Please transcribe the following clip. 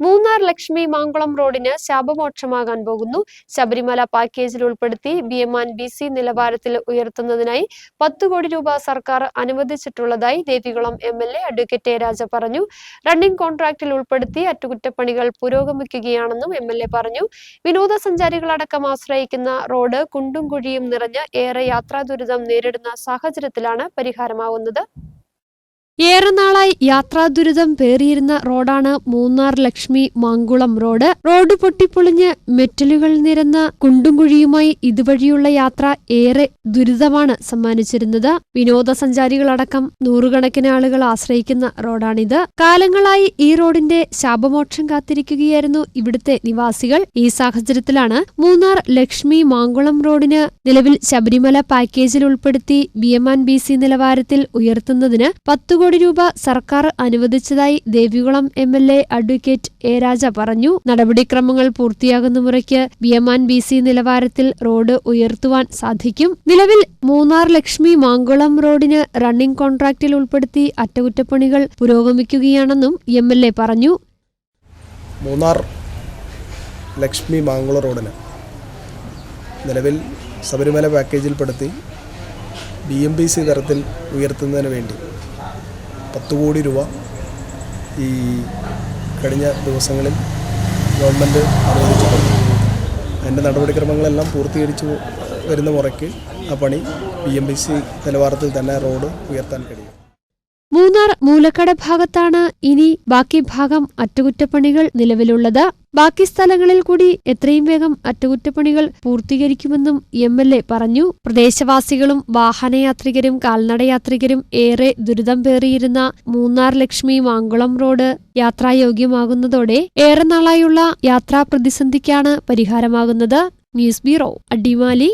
മൂന്നാർ ലക്ഷ്മി മാങ്കുളം റോഡിന് ശാപമോക്ഷമാകാൻ പോകുന്നു. ശബരിമല പാക്കേജിൽ ഉൾപ്പെടുത്തി B M and B C നിലവാരത്തിൽ ഉയർത്തുന്നതിനായി പത്ത് കോടി രൂപ സർക്കാർ അനുവദിച്ചിട്ടുള്ളതായി Devikulam M L A advocate A Raja പറഞ്ഞു. റണ്ണിംഗ് കോൺട്രാക്റ്റിൽ ഉൾപ്പെടുത്തി അറ്റകുറ്റപ്പണികൾ പുരോഗമിക്കുകയാണെന്നും എം എൽ എ പറഞ്ഞു. വിനോദസഞ്ചാരികളടക്കം ആശ്രയിക്കുന്ന റോഡ് കുണ്ടും കുഴിയും നിറഞ്ഞ് ഏറെ യാത്രാ ദുരിതം നേരിടുന്ന സാഹചര്യത്തിലാണ് പരിഹാരമാവുന്നത്. ഏറെ നാളായി യാത്രാ ദുരിതം പേറിയിരുന്ന റോഡാണ് മൂന്നാർ ലക്ഷ്മി മാങ്കുളം റോഡ്. റോഡ് പൊട്ടിപ്പൊളിഞ്ഞ് മെറ്റലുകൾ നിരന്ന കുണ്ടും കുഴിയുമായി ഇതുവഴിയുള്ള യാത്ര ഏറെ ദുരിതമാണ് സമ്മാനിച്ചിരുന്നത്. വിനോദസഞ്ചാരികളടക്കം നൂറുകണക്കിന് ആളുകൾ ആശ്രയിക്കുന്ന റോഡാണിത്. കാലങ്ങളായി ഈ റോഡിന്റെ ശാപമോക്ഷം കാത്തിരിക്കുകയായിരുന്നു ഇവിടുത്തെ നിവാസികൾ. ഈ സാഹചര്യത്തിലാണ് മൂന്നാർ ലക്ഷ്മി മാങ്കുളം റോഡിന് നിലവിൽ ശബരിമല പാക്കേജിൽ ഉൾപ്പെടുത്തി B M and B C നിലവാരത്തിൽ ഉയർത്തുന്നതിന് പത്തു കോടി രൂപ സർക്കാർ അനുവദിച്ചതായി Devikulam M L A advocate A Raja പറഞ്ഞു. നടപടിക്രമങ്ങൾ പൂർത്തിയാകുന്ന മുറയ്ക്ക് B M and B C നിലവാരത്തിൽ റോഡ് ഉയർത്തുവാൻ സാധിക്കും. നിലവിൽ മൂന്നാർ ലക്ഷ്മി മാങ്കുളം റോഡിന് റണ്ണിംഗ് കോൺട്രാക്റ്റിൽ ഉൾപ്പെടുത്തി അറ്റകുറ്റപ്പണികൾ പുരോഗമിക്കുകയാണെന്നും എം എൽ എ പറഞ്ഞു. മൂന്നാർ ലക്ഷ്മി മാങ്കുള റോഡിന് നിലവിൽ ശബരിമല പാക്കേജിൽപ്പെടുത്തി ബി എം ബി സി തരത്തിൽ ഉയർത്തുന്നതിന് വേണ്ടി പത്ത് കോടി രൂപ ഈ കഴിഞ്ഞ ദിവസങ്ങളിൽ ഗവൺമെന്റ് അനുവദിച്ചിട്ടുണ്ട്. അതിന്റെ നടപടിക്രമങ്ങളെല്ലാം പൂർത്തീകരിച്ചു വരുന്ന മുറയ്ക്ക് ആ പണി ബി എം ബി സി നിലവാരത്തിൽ തന്നെ റോഡ് ഉയർത്താൻ കഴിയും. മൂന്നാർ മൂലക്കട ഭാഗത്താണ് ഇനി ബാക്കി ഭാഗം അറ്റകുറ്റപ്പണികൾ നിലവിലുള്ളത്. ബാക്കി സ്ഥലങ്ങളിൽ കൂടി എത്രയും വേഗം അറ്റകുറ്റപ്പണികൾ പൂർത്തീകരിക്കുമെന്നും എം എൽ എ പറഞ്ഞു. പ്രദേശവാസികളും വാഹനയാത്രികരും കാൽനടയാത്രികരും ഏറെ ദുരിതം പേറിയിരുന്ന മൂന്നാർ ലക്ഷ്മി മാങ്കുളം റോഡ് യാത്രായോഗ്യമാകുന്നതോടെ ഏറെ നാളായുള്ള യാത്രാ പ്രതിസന്ധിക്കാണ് പരിഹാരമാകുന്നത്. News bureau Adimali.